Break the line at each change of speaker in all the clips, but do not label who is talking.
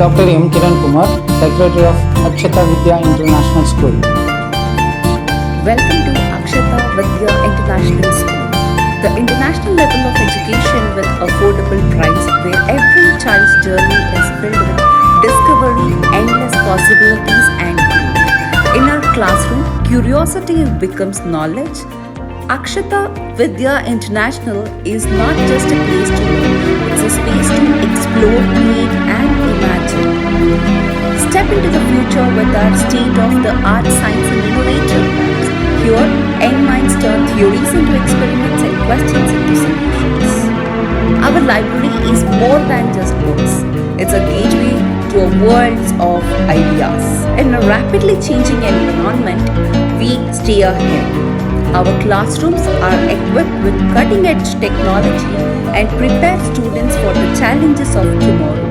Dr. M. Kiran Kumar, Secretary of Akshata Vidya International School.
Welcome to Akshata Vidya International School, the international level of education with affordable price where every child's journey is filled with discovery, endless possibilities and growth. In our classroom, curiosity becomes knowledge. Akshata Vidya International is not just a place to learn, it's a space to explore, create and imagine. Step into the future with our state-of-the-art science and innovative. Here, young minds turn theories into experiments and questions into solutions. Our library is more than just books. It's a gateway to a world of ideas. In a rapidly changing environment, we stay ahead. Our classrooms are equipped with cutting-edge technology and prepare students for the challenges of tomorrow.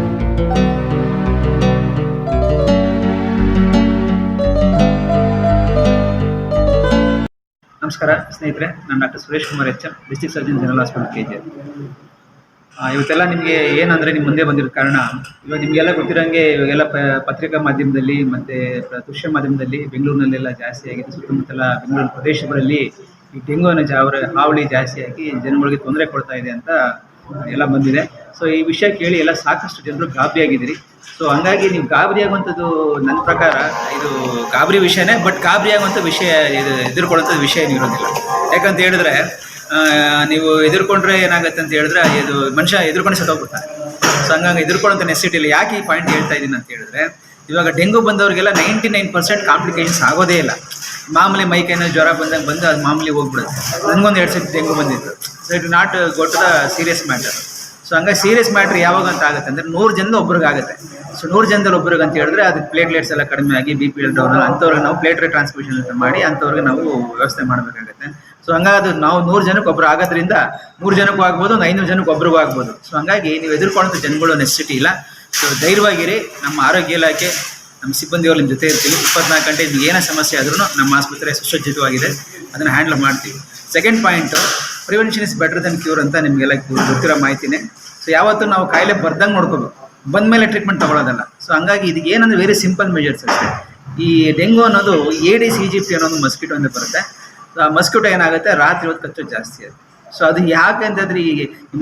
ನಮಸ್ಕಾರ ಸ್ನೇಹಿತರೆ ನಾನು doctor Suresh Kumar H M district surgeon general hospital K G ಇವತ್ತೆಲ್ಲ ನಿಮಗೆ ಏನಂದರೆ ನಿಮ್ಮ ಮುಂದೆ ಬಂದಿರೋ ಕಾರಣ, ಇವಾಗ ನಿಮಗೆಲ್ಲ ಗೊತ್ತಿರೋಂಗೆ ಇವಾಗೆಲ್ಲ ಪತ್ರಿಕಾ ಮಾಧ್ಯಮದಲ್ಲಿ ಮತ್ತು ದೃಶ್ಯ ಮಾಧ್ಯಮದಲ್ಲಿ ಬೆಂಗಳೂರಿನಲ್ಲೆಲ್ಲ ಜಾಸ್ತಿ ಆಗಿದೆ, ಸುತ್ತಮುತ್ತಲ ಬೆಂಗಳೂರು ಪ್ರದೇಶಗಳಲ್ಲಿ ಈ ಡೆಂಗು ಜಾವರ ಹಾವಳಿ ಜಾಸ್ತಿ ಆಗಿ ಜನಗಳಿಗೆ ತೊಂದರೆ ಕೊಡ್ತಾ ಇದೆ ಅಂತ ಎಲ್ಲ ಬಂದಿದೆ. ಸೊ ಈ ವಿಷಯ ಕೇಳಿ ಎಲ್ಲ ಸಾಕಷ್ಟು ಜನರು ಗಾಬರಿಯಾಗಿದ್ದೀರಿ ಸೊ ಹಂಗಾಗಿ ನೀವು ಗಾಬರಿ ಆಗುವಂಥದ್ದು ನನ್ನ ಪ್ರಕಾರ ಇದು ಗಾಬರಿ ವಿಷಯನೇ, ಬಟ್ ಗಾಬರಿ ಆಗುವಂಥ ವಿಷಯ ಇದು ಎದುರುಕೊಳ್ಳುವಂಥ ವಿಷಯ ಏನು ಇರೋದಿಲ್ಲ ಯಾಕಂತ ಹೇಳಿದ್ರೆ ನೀವು ಎದುರ್ಕೊಂಡ್ರೆ ಏನಾಗುತ್ತೆ ಅಂತ ಹೇಳಿದ್ರೆ, ಇದು ಮನುಷ್ಯ ಎದುರ್ಕೊಂಡು ಸತ್ತೋಗ್ಬಿಡ್ತಾನೆ. ಸೊ ಹಂಗಂಗೆ ಎದುರ್ಕೊಳ್ಳೋಂಥ ನೆಸಿಟಿಲಿ ಯಾಕೆ ಈ ಪಾಯಿಂಟ್ ಹೇಳ್ತಾ ಇದ್ದೀನಿ ಅಂತ ಹೇಳಿದ್ರೆ, ಇವಾಗ ಡೆಂಗು ಬಂದವರಿಗೆಲ್ಲ ನೈಂಟಿ ನೈನ್ ಪರ್ಸೆಂಟ್ ಕಾಂಪ್ಲಿಕೇಶನ್ಸ್ ಆಗೋದೇ ಇಲ್ಲ. ಮಾಮೂಲಿ ಮೈಕೈನ ಜ್ವರ ಬಂದಂಗೆ ಬಂದು ಅದು ಮಾಮೂಲಿ ಹೋಗ್ಬಿಡುತ್ತೆ. ನನಗೊಂದು ಎರಡು ಸತಿ ಡೆಂಗು ಬಂದಿತ್ತು. So it not go to the serious matter so ಹಂಗಾಗಿ ಸೀರಿಯಸ್ ಮ್ಯಾಟ್ರ್ ಯಾವಾಗ ಅಂತ ಆಗುತ್ತೆ ಅಂದರೆ, ನೂರು ಜನದ ಒಬ್ರಿಗೆ ಆಗುತ್ತೆ ಸೊ ನೂರು ಜನದಲ್ಲಿ ಒಬ್ರಿಗೆ ಅಂತ ಹೇಳಿದ್ರೆ, ಅದು ಪ್ಲೇಟ್ಲೆಟ್ಸ್ ಎಲ್ಲ ಕಡಿಮೆ ಆಗಿ ಬಿ ಪಿ ಎಲ್ ಡೌನ್ ಅಂಥವ್ರಿಗೆ ನಾವು ಪ್ಲೇಟ್ಲೆಟ್ ಟ್ರಾನ್ಸ್ಮಿಷನ್ ಅಂತ ಮಾಡಿ, ಅಂಥವ್ರಿಗೆ ನಾವು ವ್ಯವಸ್ಥೆ ಮಾಡಬೇಕಾಗುತ್ತೆ. ಸೊ ಹಂಗಾಗಿ ನಾವು ನೂರು ಜನಕ್ಕೆ ಒಬ್ಬರು ಆಗೋದ್ರಿಂದ ಮೂರು ಜನಕ್ಕೂ ಆಗ್ಬೋದು, ಒಂದು ಐನೂರು ಜನಕ್ಕೆ ಒಬ್ರಿಗೂ ಆಗ್ಬೋದು. ಸೊ ಹಂಗಾಗಿ ನೀವು ಎದುರ್ಕೊಳ್ಳೋಂಥ ಜನಗಳು ನೆಸಿಟಿ ಇಲ್ಲ. ಸೊ ಧೈರ್ಯವಾಗಿರಿ, ನಮ್ಮ ಆರೋಗ್ಯ ಇಲಾಖೆ, ನಮ್ಮ ಸಿಬ್ಬಂದಿಯವರು ನಿಮ್ಮ ಜೊತೆ ಇರ್ತೀವಿ ಇಪ್ಪತ್ನಾಲ್ಕು ಗಂಟೆ ನಿಮ್ಗೆ ಏನೇ ಸಮಸ್ಯೆ ಆದ್ರೂ ನಮ್ಮ ಆಸ್ಪತ್ರೆ ಸುಸಜ್ಜಿತವಾಗಿದೆ. ಅದನ್ನು ಹ್ಯಾಂಡಲ್ ಮಾಡ್ತೀವಿ. Second point prevention is better than cure ಅಂತ ನಿಮಗೆಲ್ಲ ಗೊತ್ತಿರೋ ಮಾಹಿತಿನೇ. ಸೊ ಯಾವತ್ತೂ ನಾವು ಕಾಯಿಲೆ ಬರ್ದಂಗೆ ನೋಡ್ಕೋಬೇಕು. ಬಂದ ಮೇಲೆ ಟ್ರೀಟ್ಮೆಂಟ್ ತಗೊಳ್ಳೋದಲ್ಲ ಸೊ ಹಂಗಾಗಿ ಇದಕ್ಕೆ ಏನಂದ್ರೆ ವೆರಿ ಸಿಂಪಲ್ ಮೆಜರ್ಸ್ ಅಷ್ಟೇ. ಈ ಡೆಂಗು ಅನ್ನೋದು A D C G P ಅನ್ನೋದು ಮಸ್ಕಿಟೋ ಅಂತ ಬರುತ್ತೆ. ಮಸ್ಕಿಟೋ ಏನಾಗುತ್ತೆ? ರಾತ್ರಿ ಹೊತ್ತು ಜಾಸ್ತಿ ಆಗುತ್ತೆ. ಸೊ ಅದು ಯಾಕೆ ಅಂತಂದ್ರೆ ಈ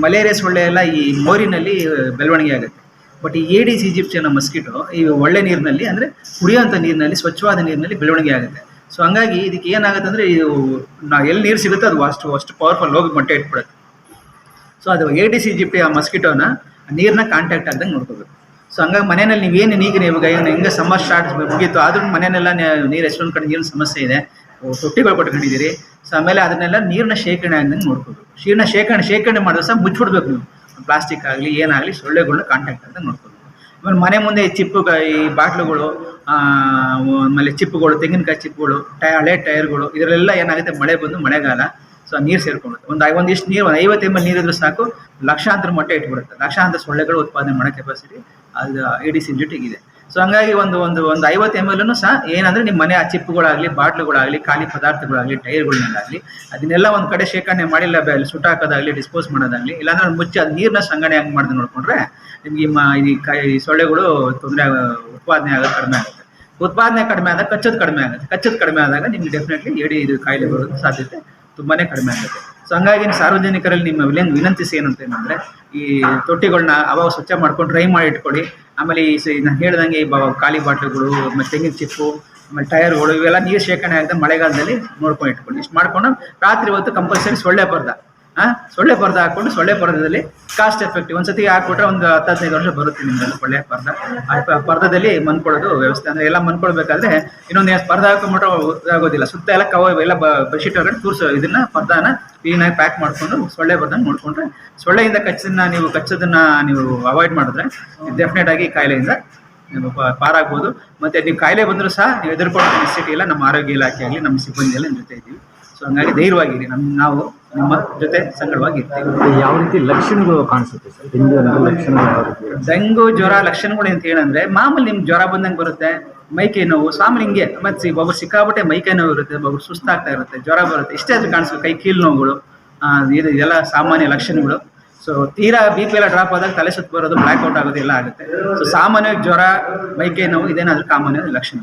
ಮಲೇರಿಯಾ ಸೊಳ್ಳೆ ಎಲ್ಲ ಈ ಮೋರಿನಲ್ಲಿ ಬೆಳವಣಿಗೆ ಆಗುತ್ತೆ. ಬಟ್ ಈ ಏಡಿಸ್ ಅನ್ನೋ ಮಸ್ಕಿಟೋ, ಈ ಒಳ್ಳೆ ನೀರಿನಲ್ಲಿ, ಅಂದರೆ ಕುಡಿಯೋಂಥ ನೀರಿನಲ್ಲಿ, ಸ್ವಚ್ಛವಾದ ನೀರಿನಲ್ಲಿ ಬೆಳವಣಿಗೆ ಆಗುತ್ತೆ. ಸೊ ಹಂಗಾಗಿ ಇದಕ್ಕೆ ಏನಾಗುತ್ತೆ ಅಂದರೆ, ಇದು ನಾವು ಎಲ್ಲಿ ನೀರು ಸಿಗುತ್ತೋ, ಅದು ಅಷ್ಟು ಅಷ್ಟು ಪವರ್ಫುಲ್ ಹೋಗಿ ಮೊಟ್ಟೆ ಇಟ್ಬಿಡುತ್ತೆ. ಸೊ ಅದು ಏಡಿಸ್ ಈಜಿಪ್ಟಿ ಆ ಮಸ್ಕಿಟೋನ ನೀರನ್ನ ಕಾಂಟ್ಯಾಕ್ಟ್ ಆಗ್ದಂಗೆ ನೋಡ್ಕೋಬೇಕು. ಸೊ ಹಂಗಾಗಿ ಮನೆಯಲ್ಲಿ ನೀವೇನು ನೀರು ಇವಾಗ ಏನು ಹೆಂಗೆ ಸಮ್ಮರ್ ಸ್ಟಾರ್ಟ್ ಮುಗೀತು, ಆದ್ರೂ ಮನೆಯಲ್ಲೆಲ್ಲ ನೀರು ಎಷ್ಟೊಂದು ಕಡೆ ನೀರಿನ ಸಮಸ್ಯೆ ಇದೆ. ಓ, ತೊಟ್ಟಿಗಳು ಕೊಟ್ಕೊಂಡಿದ್ದೀರಿ ಸೊ ಆಮೇಲೆ ಅದನ್ನೆಲ್ಲ ನೀರಿನ ಶೇಖರಣೆ ಆಗ್ದಂಗೆ ನೋಡ್ಕೋಬೇಕು. ಶೀರ್ಣ ಶೇಖರಣೆ ಶೇಖರಣೆ ಮಾಡಿದ್ರೆ ಸಹ ಮುಚ್ಚಿಬಿಡ್ಬೇಕು ನೀವು. ಪ್ಲಾಸ್ಟಿಕ್ ಆಗಲಿ ಏನಾಗಲಿ ಸೊಳ್ಳೆಗಳನ್ನ ಕಾಂಟ್ಯಾಕ್ಟ್ ಅಂತ ನೋಡ್ಕೋಬೇಕು. ಆಮೇಲೆ ಮನೆ ಮುಂದೆ ಚಿಪ್ಪು ಈ ಬಾಟ್ಲುಗಳು ಆಮೇಲೆ ಚಿಪ್ಪುಗಳು ತೆಂಗಿನಕಾಯಿ ಚಿಪ್ಪುಗಳು ಟೈ ಹಳೆ ಟೈರ್ಗಳು ಇದರಲ್ಲೆಲ್ಲ ಏನಾಗುತ್ತೆ? ಮಳೆ ಬಂದು ಮಳೆಗಾಲ. ಸೊ ನೀರು ಸೇರ್ಕೊಳ್ಳುತ್ತೆ. ಒಂದು ಒಂದಿಷ್ಟು ನೀರು ಒಂದು ಐವತ್ತು ಎಂ ಎಲ್ ನೀರಿದ್ರೆ ಸಾಕು ಲಕ್ಷಾಂತರ ಮೊಟ್ಟೆ ಇಟ್ಬಿಡುತ್ತೆ. ಲಕ್ಷಾಂತರ ಸೊಳ್ಳೆಗಳು ಉತ್ಪಾದನೆ ಮಾಡೋ ಕೆಪಾಸಿಟಿ ಅದು ಎ ಡಿ ಇದೆ ಸೊ ಹಂಗಾಗಿ ಒಂದು ಒಂದು ಒಂದು ಐವತ್ತು ಎಂ ಎಲ್ನು ಸಹ ಏನಂದ್ರೆ ನಿಮ್ಮ ಮನೆ ಆ ಚಿಪ್ಪುಗಳಾಗಲಿ, ಬಾಟ್ಲುಗಳಾಗಲಿ, ಖಾಲಿ ಪದಾರ್ಥಗಳಾಗಲಿ ಟೈರ್ಗಳನ್ನಾಗಲಿ ಅದನ್ನೆಲ್ಲ ಒಂದು ಕಡೆ ಶೇಖರಣೆ ಮಾಡಿಲ್ಲ ಬೆ- ಸುಟ್ಟಾಕೋದಾಗಲಿ ಡಿಸ್ಪೋಸ್ ಮಾಡೋದಾಗಲಿ, ಇಲ್ಲಾಂದ್ರೆ ಮುಚ್ಚಿ ಅದು ನೀರನ್ನ ಸಂಗ್ರಹಣೆ ಆಗಿ ಮಾಡಿದ್ ನೋಡಿಕೊಂಡ್ರೆ ನಿಮ್ಗೆ ಈ ಈ ಸೊಳ್ಳೆಗಳು ತೊಂದರೆ ಉತ್ಪಾದನೆ ಆಗೋದು ಕಡಿಮೆ ಆಗುತ್ತೆ. ಉತ್ಪಾದನೆ ಕಡಿಮೆ ಆದಾಗ ಕಚ್ಚೋದು ಕಡಿಮೆ ಆಗುತ್ತೆ. ಕಚ್ಚೋದು ಕಡಿಮೆ ಆದಾಗ ನಿಮ್ಗೆ ಡೆಫಿನೆಟ್ಲಿ ಎಡಿ ಇದು ಕಾಯಿಲೆ ಬರೋದು ಸಾಧ್ಯತೆ ತುಂಬಾನೇ ಕಡಿಮೆ ಆಗುತ್ತೆ. ಸೊ ಹಂಗಾಗಿ ಸಾರ್ವಜನಿಕರಲ್ಲಿ ನಿಮ್ಮ ವಿನಂತಿಸಿ ಏನಂತ ಏನಂದ್ರೆ ಈ ತೊಟ್ಟಿಗಳನ್ನ ಅವಾಗ ಸ್ವಚ್ಛ ಮಾಡ್ಕೊಂಡು ಡ್ರೈ ಮಾಡಿ ಇಟ್ಕೊಳ್ಳಿ. ಆಮೇಲೆ ಈ ನಾನು ಹೇಳ್ದಂಗೆ ಈ ಖಾಲಿ ಬಾಟ್ಲುಗಳು ಮತ್ತು ತೆಂಗಿನ ಚಿಪ್ಪು, ಆಮೇಲೆ ಟೈರ್ಗಳು ಇವೆಲ್ಲ ನೀರು ಶೇಖರಣೆ ಆಗದೆ ಮಳೆಗಾಲದಲ್ಲಿ ನೋಡ್ಕೊಂಡು ಇಟ್ಕೊಂಡು ಇಷ್ಟು ಮಾಡ್ಕೊಂಡು ರಾತ್ರಿ ಹೊತ್ತು ಕಂಪಲ್ಸರಿ ಸೊಳ್ಳೆ ಪರ್ದ ಸೊಳ್ಳೆ ಪರ್ದ ಹಾಕೊಂಡು ಸೊಳ್ಳೆ ಪರ್ದದಲ್ಲಿ ಕಾಸ್ಟ್ ಎಫೆಕ್ಟಿವ್ ಒಂದ್ಸತಿ ಹಾಕ್ಬಿಟ್ರೆ ಒಂದು ಹತ್ತು, ಹದಿನೈದು ವರ್ಷ ಬರುತ್ತೆ ನಿಮ್ಗೆ ಸೊಳ್ಳೆ ಪರ್ದ. ಪರ್ದದಲ್ಲಿ ಮನ್ಕೊಳ್ಳೋದು ವ್ಯವಸ್ಥೆ ಅಂದ್ರೆ ಎಲ್ಲ ಮನ್ಕೊಳ್ಬೇಕಾದ್ರೆ ಇನ್ನೊಂದು ಪರ್ದ ಹಾಕೊಂಡ್ಬಿಟ್ರೆ ಆಗೋದಿಲ್ಲ. ಸುತ್ತ ಎಲ್ಲ ಕವ, ಎಲ್ಲ ಬೆಡ್ಶೀಟ್ ಹಾಕೊಂಡು ತೂರ್ಸೋ ಇದನ್ನ ಪರ್ದಾನ ಕ್ಲೀನಾಗಿ ಪ್ಯಾಕ್ ಮಾಡ್ಕೊಂಡು ಸೊಳ್ಳೆ ಬರ್ದಂಗೆ ನೋಡ್ಕೊಂಡ್ರೆ ಸೊಳ್ಳೆಯಿಂದ ಕಚ್ಚದನ್ನ ನೀವು, ಕಚ್ಚೋದನ್ನ ನೀವು ಅವಾಯ್ಡ್ ಮಾಡಿದ್ರೆ ಡೆಫಿನೆಟ್ ಆಗಿ ಕಾಯಿಲೆಯಿಂದ ನೀವು ಪಾರಾಗ್ಬೋದು. ಮತ್ತೆ ನೀವು ಕಾಯಿಲೆ ಬಂದರೂ ಸಹ ನೀವು ಎದುರ್ಕೊಳ್ಳೋ ಸಿಟಿ ಇಲ್ಲ. ನಮ್ಮ ಆರೋಗ್ಯ ಇಲಾಖೆ ಆಗಲಿ ನಮ್ಮ ಸಿಬ್ಬಂದಿ ಎಲ್ಲ ಜೊತೆ ಇದ್ದೀವಿ. ಸೊ ಹಂಗಾಗಿ ಧೈರ್ಯವಾಗಿರಿ ನಮ್ಮ ನಾವು ನಿಮ್ಮ ಜೊತೆ ಸಂಗಡವಾಗಿ ಇರ್ತೀವಿ
ಯಾವ ರೀತಿ ಲಕ್ಷಣಗಳು ಕಾಣಿಸುತ್ತೆ ಸರ್? ಡೆಂಗ್ಯೂ ಲಕ್ಷಣಗಳು ಯಾವ ರೀತಿ
ಡೆಂಗು ಜ್ವರ ಲಕ್ಷಣಗಳು ಅಂತ ಹೇಳಂದ್ರೆ ಮಾಮೂಲಿ ನಿಮ್ಗೆ ಜ್ವರ ಬಂದಂಗೆ ಬರುತ್ತೆ ಮೈಕೈ ನೋವು ಸಾಮಾನ್ಯ ಹಿಂಗೆ ಮತ್ತೆ ಒಬ್ಬರು ಸಿಕ್ಕಾಬಿಟ್ಟೆ ಮೈಕೈ ನೋವು ಇರುತ್ತೆ ಒಬ್ಬರು ಸುಸ್ತಾಗ್ತಾ ಇರುತ್ತೆ ಜ್ವರ ಬರುತ್ತೆ ಇಷ್ಟೇ ಅದು ಕಾಣಿಸ್ಬೇಕು ಕೈ ಕೀಲು ನೋವುಗಳು ಇದೆಲ್ಲ ಇದು ಇದೆಲ್ಲ ಸಾಮಾನ್ಯ ಲಕ್ಷಣಗಳು. ಸೊ ತೀರಾ ಬಿ ಪಿ ಎಲ್ಲ ಡ್ರಾಪ್ ಆದಾಗ ತಲೆ ಸುತ್ತ ಬರೋದು ಬ್ಲಾಕ್ ಔಟ್ ಆಗೋದು ಎಲ್ಲ ಆಗುತ್ತೆ. ಸೊ ಸಾಮಾನ್ಯವಾಗಿ ಜ್ವರ ಮೈಕೈ ನೋವು ಇದೇನಾದ್ರೂ ಕಾಮನ್ ಲಕ್ಷಣ